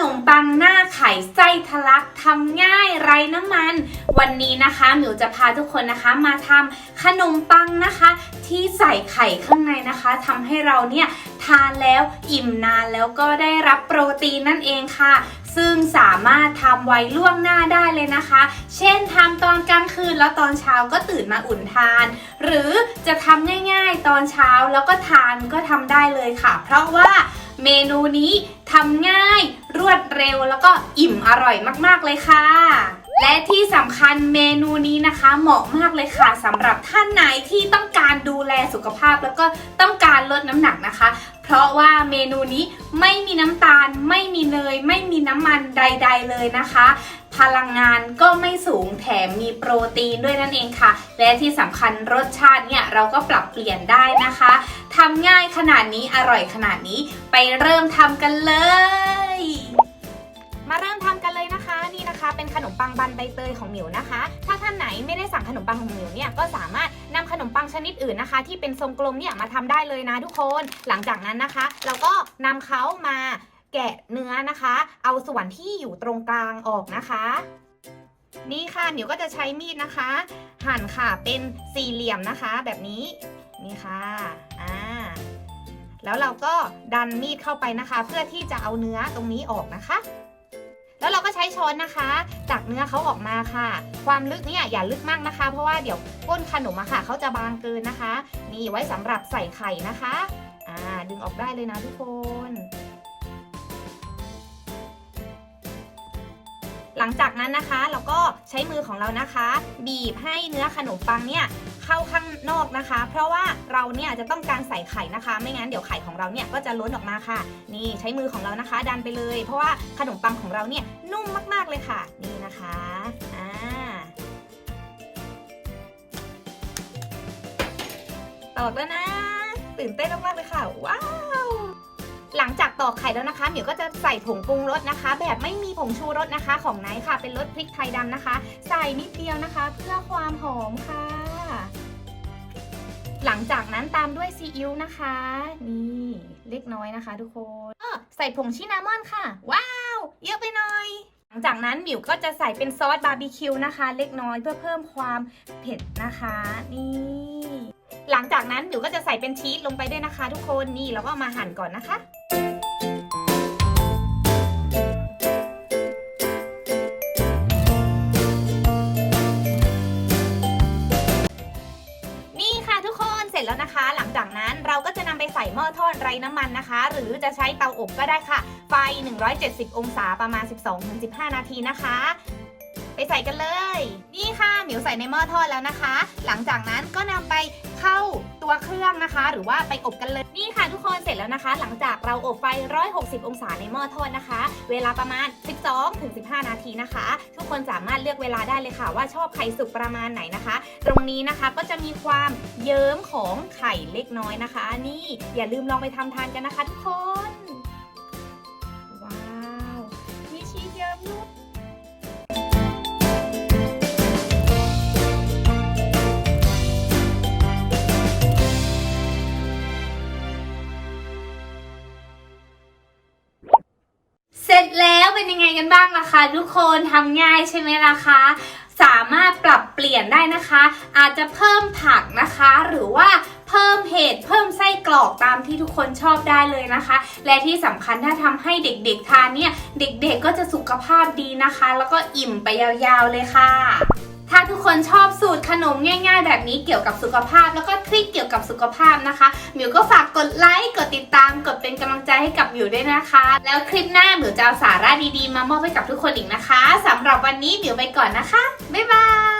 นมปังหน้าไข่ไส้ทะลักทำง่ายไร้น้ำมัน วันนี้นะคะหมิวจะพาทุกคนนะคะมาทำขนมปังนะคะ ที่ใส่ไข่ข้างในนะคะทำให้เราเนี่ยทานแล้วอิ่มนานแล้วก็ได้รับโปรตีนนั่นเองค่ะซึ่งสามารถทำไว้ล่วงหน้าได้เลยนะคะ เช่นทำตอนกลางคืนแล้วตอนเช้าก็ตื่นมาอุ่นทาน หรือจะทำง่ายๆตอนเช้าแล้วก็ทานก็ทำได้เลยค่ะ เพราะว่า เมนูนี้ทำง่าย รวดเร็วแล้วก็อิ่มอร่อยมากๆเลยค่ะ และที่สำคัญเมนูนี้นะคะ เหมาะมากเลยค่ะสำหรับท่านไหนที่ต้องการดูแลสุขภาพแล้วก็ต้องการลดน้ำหนักนะคะ เพราะว่าเมนูนี้ไม่มีน้ำตาล ไม่มีเนย ไม่มีน้ำมันใด ๆ เลยนะคะ พลังงานก็ไม่สูงแถมมีโปรตีนด้วยนั่นเองค่ะ และที่สำคัญรสชาติเนี่ยเราก็ปรับเปลี่ยนได้นะคะทำง่ายขนาดนี้อร่อยขนาดนี้ไปเริ่มทำกันเลย มาเริ่มทำกันเลยนะคะนี่นะคะ เป็นขนมปังบันใบเตยของหมิวนะคะ ถ้าท่านไหนไม่ได้สั่งขนมปังของหมิวเนี่ยก็สามารถนำขนมปังชนิดอื่นนะคะ ที่เป็นทรงกลมเนี่ยมาทำได้เลยนะทุกคน หลังจากนั้นนะคะ เราก็นำเขามา แกะเนื้อนะคะ เอาส่วนที่อยู่ตรงกลางออกนะคะ นี่ค่ะหมิวก็จะใช้มีดนะคะ หั่นค่ะเป็นสี่เหลี่ยมนะคะ แบบนี้นี่ค่ะอ่าแล้วเราก็ดันมีดเข้าไปนะคะ เพื่อที่จะเอาเนื้อตรงนี้ออกนะคะ แล้วเราก็ใช้ช้อนนะคะตักเนื้อเขาออกมาค่ะ ความลึกเนี่ยอย่าลึกมากนะคะ เพราะว่าเดี๋ยวก้นขนมอะค่ะเขาจะบางเกินนะคะ นี่ไว้สำหรับใส่ไข่นะคะอ่าดึงออกได้เลยนะทุกคน หลังจากนั้นนะคะเราก็ใช้มือของเรานะคะ บีบให้เนื้อขนมปังเนี่ยเข้าข้างนอกนะคะ เพราะว่าเราเนี่ยจะต้องการใส่ไข่นะคะ ไม่งั้นเดี๋ยวไข่ของเราเนี่ยก็จะล้นออกมาค่ะ นี่ใช้มือของเรานะคะ ดันไปเลย เพราะว่าขนมปังของเราเนี่ยนุ่มมากๆเลยค่ะ นี่นะคะอ่าตอกแล้วนะ ตื่นเต้นมากๆเลยค่ะ ว้าว หลังจากตอกไข่แล้วนะคะหมิวก็จะใส่ผงปรุงรสนะคะ แบบไม่มีผงชูรสนะคะ ของไนท์ค่ะ เป็นรสพริกไทยดำนะคะ ใส่นิดเดียวนะคะ เพื่อความหอมค่ะ หลังจากนั้นตามด้วยซีอิ๊วนะคะ นี่เล็กน้อยนะคะ ทุกคนออใส่ผงชินามอนค่ะ ว้าว เยอะไปหน่อยหลังจากนั้นหมิวก็จะใส่เป็นซอสบาร์บีคิวนะคะ เล็กน้อยเพื่อเพิ่มความเผ็ดนะคะ นี่หลังจากนั้นหมิวก็จะใส่เป็นชีสลงไปด้วยนะคะ ทุกคนนี่เราก็มาหั่นก่อนนะคะ แล้วนะคะ หลังจากนั้นเราก็จะนำไปใส่หม้อทอดไร้น้ำมันนะคะ หรือจะใช้เตาอบก็ได้ค่ะ ไฟ 170 องศาประมาณ 12-15 นาทีนะคะ ไปใส่กันเลย นี่ค่ะหมิวใส่ในหม้อทอดแล้วนะคะ หลังจากนั้นก็นำไปเข้าตัวเครื่องนะคะ หรือว่าไปอบกันเลย ทุกคนเสร็จแล้วนะคะ หลังจากเราอบไฟ 160 องศาในหม้อทอดนะคะ เวลาประมาณ 12-15 นาทีนะคะ ทุกคนสามารถเลือกเวลาได้เลยค่ะ ว่าชอบไข่สุกประมาณไหนนะคะ ตรงนี้นะคะก็จะมีความเยิ้มของไข่เล็กน้อยนะคะ นี่อย่าลืมลองไปทำทานกันนะคะ ทุกคน กันบ้างล่ะคะ ทุกคนทำง่ายใช่ไหมล่ะคะสามารถปรับเปลี่ยนได้นะคะ อาจจะเพิ่มผักนะคะ หรือว่าเพิ่มเห็ดเพิ่มไส้กรอกตามที่ทุกคนชอบได้เลยนะคะ และที่สำคัญถ้าทำให้เด็กๆทานเนี่ย เด็กๆก็จะสุขภาพดีนะคะ แล้วก็อิ่มไปยาวๆเลยค่ะ ถ้าทุกคนชอบสูตรขนมง่ายๆ แบบนี้เกี่ยวกับสุขภาพ แล้วก็ทริคเกี่ยวกับสุขภาพนะคะหมิวก็ฝากกดไลค์กดติดตามกดเป็นกำลังใจให้กับหมิวด้วยนะคะ แล้วคลิปหน้าหมิวจะเอาสาระดีๆ มามอบให้กับทุกคนอีกนะคะสำหรับวันนี้หมิวไปก่อนนะคะบ๊ายบาย